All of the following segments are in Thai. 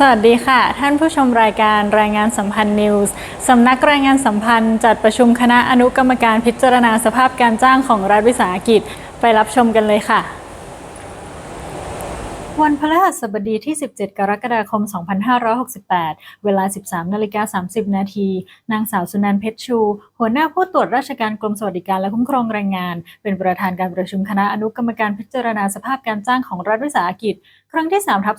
สวัสดีค่ะ ท่านผู้ชมรายการรายงานสัมพันธ์นิวส์สำนักรายงานสัมพันธ์ จัดประชุมคณะอนุกรรมการพิจารณาสภาพการจ้างของรัฐวิสาหกิจ ไปรับชมกันเลยค่ะ วันพฤหัสบดีที่ 17 กรกฎาคม 2568 เวลา 13นาฬิกา30 นาที นางสาวสุนันเพชรชู หัวหน้าผู้ตรวจราชการกรมสวัสดิการและคุ้มครองแรงงาน เป็นประธานการประชุมคณะอนุกรรมการพิจารณาสภาพการจ้างของรัฐวิสาหกิจ ครั้งที่3ทับ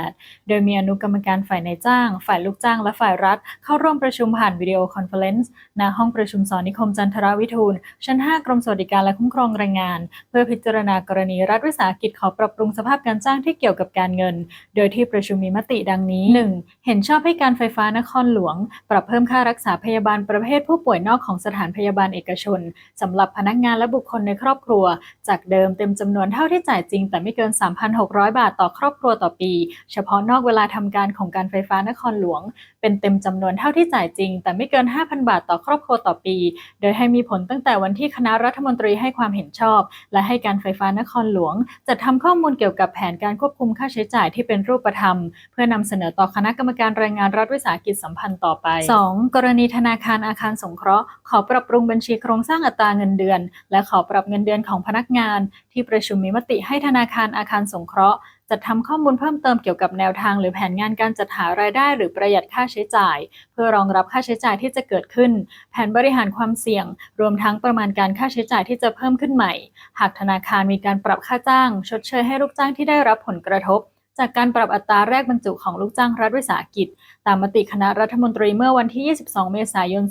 2568 โดยมีอนุกรรมการฝ่ายนายจ้าง ฝ่ายลูกจ้างและฝ่ายรัฐ เข้าร่วมประชุมผ่านวิดีโอคอนเฟอเรนซ์ณห้องประชุมสอนิคมจันทรวิทูลชั้น 5 กรมสวัสดิการและคุ้มครองแรงงาน เพื่อพิจารณากรณีรัฐวิสาหกิจขอปรับปรุงสภาพการจ้างที่เกี่ยวกับการเงิน โดยที่ประชุมมีมติดังนี้ 1. เห็นชอบให้การไฟฟ้านครหลวง ปรับเพิ่มค่ารักษาพยาบาลประเภทผู้ป่วยนอกของสถานพยาบาลเอกชนสำหรับพนักงานและบุคคลในครอบครัว จากเดิมเต็มจำนวนเท่าที่จ่ายจริง แต่ไม่เกิน 3,600 บาทต่อครอบครัวต่อปี เฉพาะนอกเวลาทำการของการไฟฟ้านครหลวง เป็นเต็มจำนวนเท่าที่จ่ายจริง แต่ไม่เกิน 5,000 บาทต่อครอบครัวต่อปี โดยให้มีผลตั้งแต่วันที่คณะรัฐมนตรีให้ความเห็นชอบ และให้การไฟฟ้านครหลวงจัดทำข้อมูลเกี่ยวกับกับแผนการควบคุมค่าใช้จ่ายที่เป็นรูปธรรม เพื่อนำเสนอต่อคณะกรรมการแรงงานรัฐวิสาหกิจสัมพันธ์ต่อไป 2. กรณีธนาคารอาคารสงเคราะห์ ขอปรับปรุงบัญชีโครงสร้างอัตราเงินเดือน และขอปรับเงินเดือนของพนักงาน ที่ประชุมมีมติให้ธนาคารอาคารสงเคราะห์ จัดทำข้อมูลเพิ่มเติมเกี่ยวกับแนวทาง หรือแผนงานการจัดหารายได้ หรือประหยัดค่าใช้จ่าย เพื่อรองรับค่าใช้จ่ายที่จะเกิดขึ้น แผนบริหารความเสี่ยง รวมทั้งประมาณการค่าใช้จ่ายที่จะเพิ่มขึ้นใหม่ หากธนาคารมีการปรับค่าจ้าง ชดเชยให้ลูกจ้างที่ได้รับผลกระทบ จากการปรับอัตราแรกบรรจุของลูกจ้างรัฐวิสาหกิจ ตามมติคณะรัฐมนตรีเมื่อวันที่ 22 เมษายน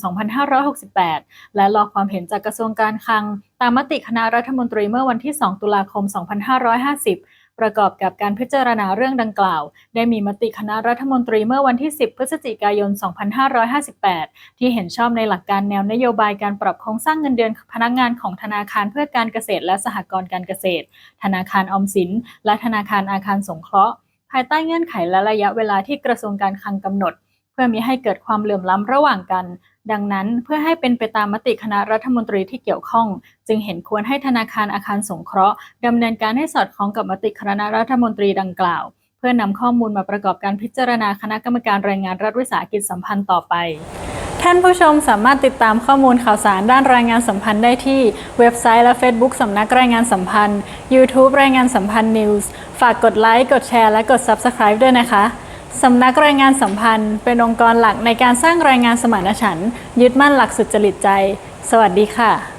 2568 และรอความเห็นจากกระทรวงการคลัง ตามมติคณะรัฐมนตรีเมื่อวันที่ 2 ตุลาคม 2550 ประกอบกับการพิจารณาเรื่องดังกล่าว ได้มีมติคณะรัฐมนตรีเมื่อวันที่ 10 พฤศจิกายน 2558 ที่เห็นชอบในหลักการแนวนโยบายการปรับโครงสร้างเงินเดือนพนักงานของธนาคารเพื่อการเกษตร และสหกรณ์การเกษตร ธนาคารออมสิน และธนาคารอาคารสงเคราะห์ ภายใต้เงื่อนไขและระยะเวลาที่กระทรวงการคลังกำหนด พื่อมิให้เกิดความเหลื่อมล้ำระหว่างกัน ดังนั้นเพื่อให้เป็นไปตามมติคณะรัฐมนตรีที่เกี่ยวข้อง จึงเห็นควรให้ธนาคารอาคารสงเคราะห์ดำเนินการให้สอดคล้องกับมติคณะรัฐมนตรีดังกล่าว เพื่อนำข้อมูลมาประกอบการพิจารณาคณะกรรมการแรงงานรัฐวิสาหกิจสัมพันธ์ต่อไปท่านผู้ชมสามารถติดตามข้อมูลข่าวสารด้านรายงานสัมพันธ์ได้ที่เว็บไซต์และ Facebook สำนักรายงานสัมพันธ์ YouTube รายงานสัมพันธ์ News ฝากกดไลค์กดแชร์และกด Subscribe ด้วยนะคะ สำนักรายงานสัมพันธ์ เป็นองค์กรหลักในการสร้างรายงานสมานฉันท์ยึดมั่นหลักสุจริตใจ สวัสดีค่ะ